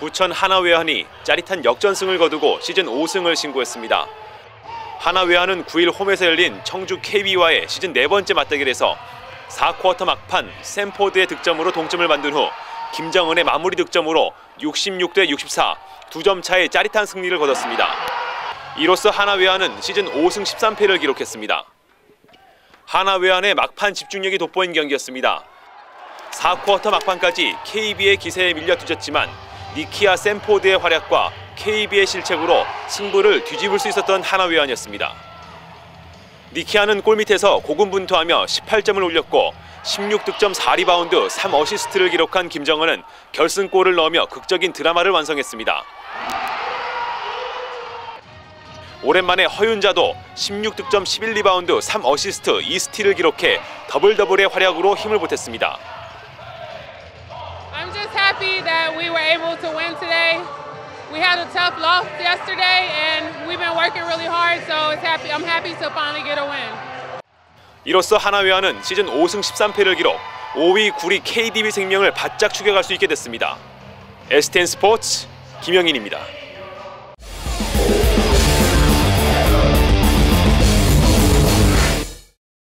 부천 하나외환이 짜릿한 역전승을 거두고 시즌 5승을 신고했습니다. 하나외환은 9일 홈에서 열린 청주 KB와의 시즌 네 번째 맞대결에서 4쿼터 막판 샘포드의 득점으로 동점을 만든 후 김정은의 마무리 득점으로 66대 64 두 점 차의 짜릿한 승리를 거뒀습니다. 이로써 하나외환은 시즌 5승 13패를 기록했습니다. 하나외환의 막판 집중력이 돋보인 경기였습니다. 4쿼터 막판까지 KB의 기세에 밀려 뒤졌지만 니키아 샘포드의 활약과 KB의 실책으로 승부를 뒤집을 수 있었던 하나외환이었습니다. 니키아는 골밑에서 고군분투하며 18점을 올렸고 16득점 4리바운드 3어시스트를 기록한 김정은은 결승골을 넣으며 극적인 드라마를 완성했습니다. 오랜만에 허윤자도 16득점 11리바운드 3어시스트 2스틸을 기록해 더블 더블의 활약으로 힘을 보탰습니다. Happy that we were able to win today. We had a tough loss yesterday and we've been working really hard so it's happy I'm happy to finally get a win. 이로써 하나회와는 시즌 5승 13패를 기록 5위 9위 KDB 생명을 바짝 추격할 수 있게 됐습니다. 에스텐 스포츠 김영인입니다.